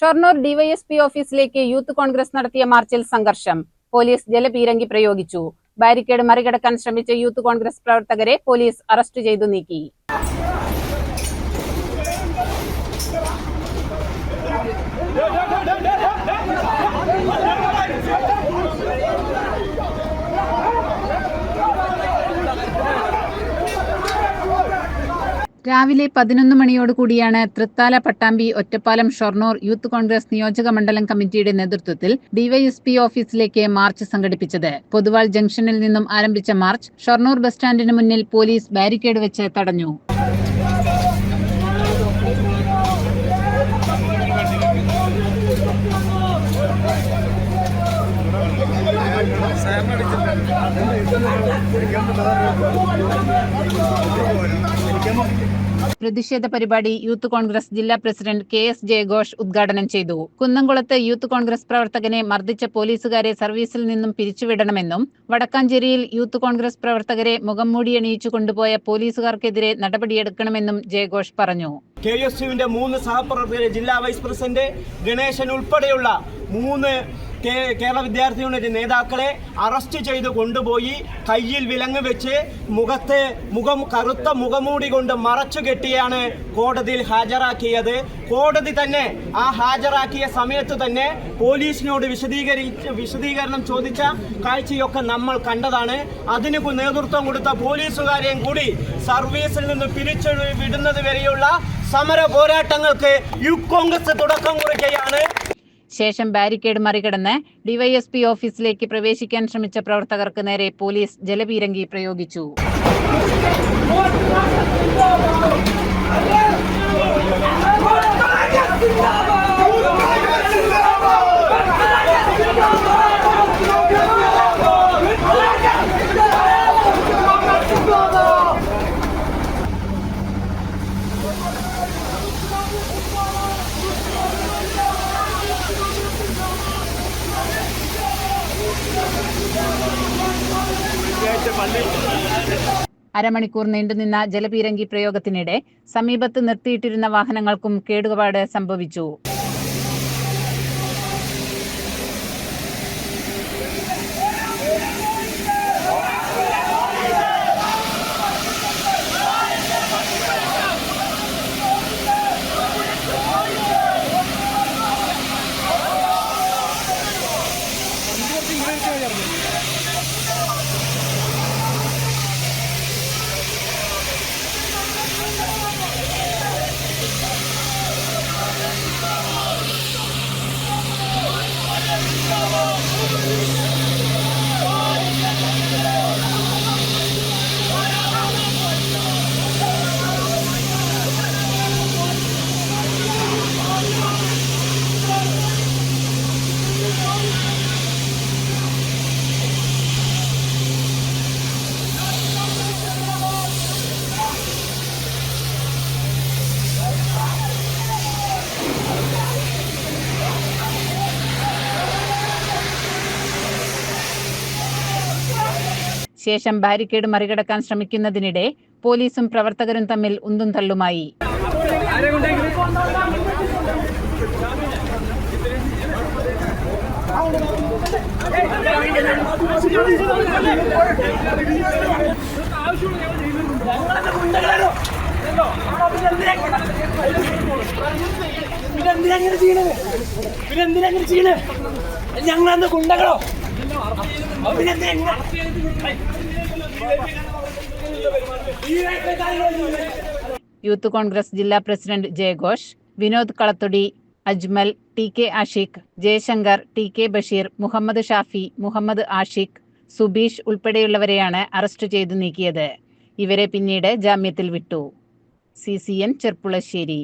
Shoranur DYSP ഓഫീസിലേക്ക് youth Congress നടത്തിയ മാർച്ചിൽ സംഘർഷം. പോലീസ് ജലപീരങ്കി പ്രയോഗിച്ചു. ബാരിക്കേഡ് മറികടക്കാൻ ശ്രമിച്ച യൂത്ത് കോൺഗ്രസ് പ്രവർത്തകരെ പോലീസ് അറസ്റ്റ് ചെയ്തു നീക്കി. രാവിലെ പതിനൊന്ന് മണിയോടുകൂടിയാണ് തൃത്താല പട്ടാമ്പി ഒറ്റപ്പാലം ഷൊർണൂർ യൂത്ത് കോൺഗ്രസ് നിയോജക മണ്ഡലം കമ്മിറ്റിയുടെ നേതൃത്വത്തിൽ ഡിവൈഎസ്പി ഓഫീസിലേക്ക് മാർച്ച് സംഘടിപ്പിച്ചത്. പൊതുവാൾ ജംഗ്ഷനിൽ നിന്നും ആരംഭിച്ച മാർച്ച് ഷൊർണൂർ ബസ് സ്റ്റാൻഡിന് മുന്നിൽ പോലീസ് ബാരിക്കേഡ് വെച്ച് തടഞ്ഞു. പ്രതിഷേധ പരിപാടി യൂത്ത് കോൺഗ്രസ് ജില്ലാ പ്രസിഡന്റ് കെ എസ് ജയഘോഷ് ഉദ്ഘാടനം ചെയ്തു. കുന്നംകുളത്ത് യൂത്ത് കോൺഗ്രസ് പ്രവർത്തകനെ മർദ്ദിച്ച പോലീസുകാരെ സർവീസിൽ നിന്നും പിരിച്ചുവിടണമെന്നും വടക്കാഞ്ചേരിയിൽ യൂത്ത് കോൺഗ്രസ് പ്രവർത്തകരെ മുഖം മൂടിയണിയിച്ചു കൊണ്ടുപോയ പോലീസുകാർക്കെതിരെ നടപടിയെടുക്കണമെന്നും ജയഘോഷ് പറഞ്ഞു. കെ എസ് യുവിന്റെ മൂന്ന് സഹപ്രവർത്തകരെ ജില്ലാ വൈസ് പ്രസിഡന്റ് ഗണേശൻ ഉൾപ്പെടെയുള്ള മൂന്ന് കേരള വിദ്യാർത്ഥി യൂണിറ്റ് നേതാക്കളെ അറസ്റ്റ് ചെയ്ത് കൊണ്ടുപോയി കയ്യിൽ വിലങ്ങ് വെച്ച് മുഖത്ത് മുഖം കറുത്ത മുഖമൂടി കൊണ്ട് മറച്ചു കെട്ടിയാണ് കോടതിയിൽ ഹാജരാക്കിയത്. കോടതി തന്നെ ആ ഹാജരാക്കിയ സമയത്ത് തന്നെ പോലീസിനോട് വിശദീകരിച്ച് വിശദീകരണം ചോദിച്ച കാഴ്ചയൊക്കെ നമ്മൾ കണ്ടതാണ്. അതിന് നേതൃത്വം കൊടുത്ത പോലീസുകാരെയും കൂടി സർവീസിൽ നിന്ന് പിരിച്ചു വിടുന്നത് വരെയുള്ള സമര പോരാട്ടങ്ങൾക്ക് യു കോൺഗ്രസ് തുടക്കം കുറിക്കുകയാണ്. ശേഷം ബാരിക്കേഡ് മറികടന്ന് ഡിവൈഎസ്പി ഓഫീസിലേക്ക് പ്രവേശിക്കാൻ ശ്രമിച്ച പ്രവർത്തകർക്ക് നേരെ പോലീസ് ജലപീരങ്കി പ്രയോഗിച്ചു. അരമണിക്കൂർ നീണ്ടുനിന്ന ജലപീരങ്കി പ്രയോഗത്തിനിടെ സമീപത്ത് നിർത്തിയിട്ടിരുന്ന വാഹനങ്ങൾക്കും കേടുപാട് സംഭവിച്ചു. ശേഷം ബാരിക്കേഡ് മറികടക്കാൻ ശ്രമിക്കുന്നതിനിടെ പോലീസും പ്രവർത്തകരും തമ്മിൽ ഉന്തും തള്ളുമായി. പിന്നെ ചെയ്യണത്? പിന്നെന്തിനങ്ങനെ ചെയ്യണേ ഞങ്ങളന്ന് ഗുണ്ടകളോ? പിന്നെന്തിനാ യൂത്ത് കോൺഗ്രസ് ജില്ലാ president ജയഘോഷ് Vinod Kalathodi Ajmal T K Ashiq Jayashankar T K Basheer Muhammad Shafi Muhammad Ashiq Subeesh ഉൾപ്പെടെയുള്ളവരെയാണ് arrest ചെയ്തു നീക്കിയത്. ഇവരെ പിന്നീട് ജാമ്യത്തിൽ വിട്ടു. C C N Cherpulassery.